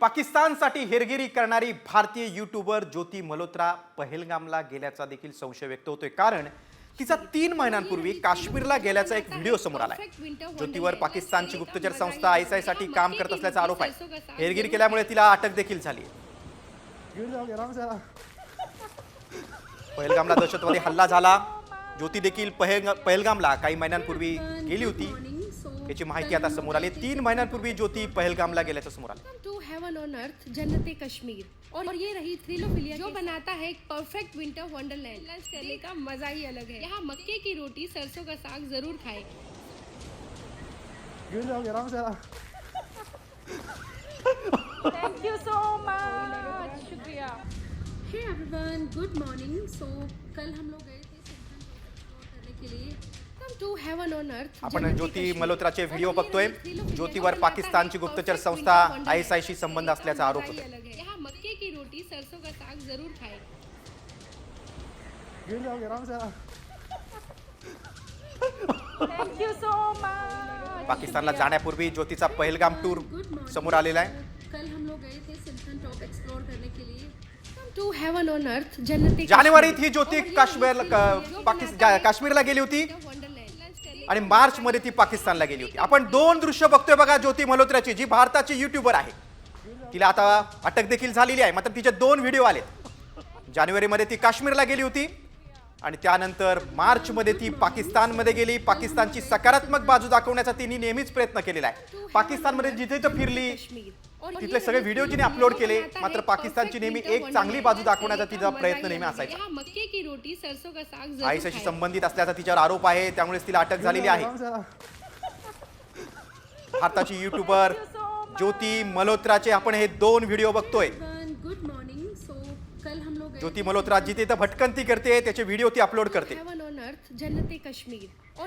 पाकिस्तानसाठी हेरगिरी करणारी भारतीय युट्यूबर ज्योती मल्होत्रा पहलगामला गेल्याचा देखील संशय व्यक्त होतोय. कारण तिचा तीन महिन्यांपूर्वी काश्मीरला गेल्याचा एक व्हिडिओ समोर आलाय. ज्योतीवर पाकिस्तानची गुप्तचर संस्था आयसाठी काम करत असल्याचा आरोप आहे. हेरगिरी केल्यामुळे तिला अटक देखील झाली पहलगामला दहशतवादी हल्ला झाला. ज्योती देखील पहल पहलगामला काही महिन्यांपूर्वी गेली होती. याची माहिती आता समोर आली तीन महिन्यांपूर्वी ज्योती पहलगामला गेल्याचं समोर आलं हेवन ऑन अर्थ जन्नत कश्मीर और ये रही थ्रिलोफिलिया जो बनाता है एक परफेक्ट विंटर वंडरलैंड लंच करने का मज़ा ही अलग है। यहाँ मक्के की रोटी सरसों का साग ज़रूर खाएँ। थैंक यू सो मच शुक्रिया। Hey everyone good morning so कल हम लोग गए आपण ज्योती मल्होत्राचे व्हिडिओ बघतोय. ज्योतीवर पाकिस्तानची गुप्तचर संस्था आय एस आयशी संबंध असल्याचा आरोप होतोय यहाँ मक्के की रोटी सरसों का साग जरूर खाएं गिर जाओगे आराम से थैंक यू सो मच पाकिस्तानला जाण्यापूर्वी ज्योतीचा पहलगाम टूर समोर आलेला आहे. कल हम लोग गए थे सिंथन टॉप एक्सप्लोर करने के लिए. टू हेवन ऑन अर्थ जन्नत जानेवारीत ही ज्योती काश्मीर पाकिस्तान काश्मीरला गेली होती. आणि मार्चमध्ये ती पाकिस्तानला गेली होती. आपण दोन दृश्य बघतोय बघा ज्योती मल्होत्राची जी भारताची युट्यूबर आहे. तिला आता अटक देखील झालेली आहे मात्र तिचे दोन व्हिडिओ आलेत. जानेवारीमध्ये ती काश्मीरला गेली होती आणि त्यानंतर मार्चमध्ये ती पाकिस्तानमध्ये गेली. पाकिस्तानची सकारात्मक बाजू दाखवण्याचा तिने नेहमीच प्रयत्न केलेला आहे. पाकिस्तानमध्ये जिथे तर फिरली तिथले सगळे व्हिडिओ जिने अपलोड केले मात्र पाकिस्तानची नेहमी एक चांगली बाजू दाखवण्याचा तिचा प्रयत्न नेहमी असायचा. खाएं। संबंधित असल्याचा तिच्यावर आरोप आहे त्यामुळेच तिला अटक झालेली आहे. भारताची युट्यूबर ज्योती मल्होत्राचे आपण हे दोन व्हिडिओ बघतोय. ज्योती मल्होत्रा जिथे भटकंती करते त्याचे व्हिडिओ ती अपलोड करते.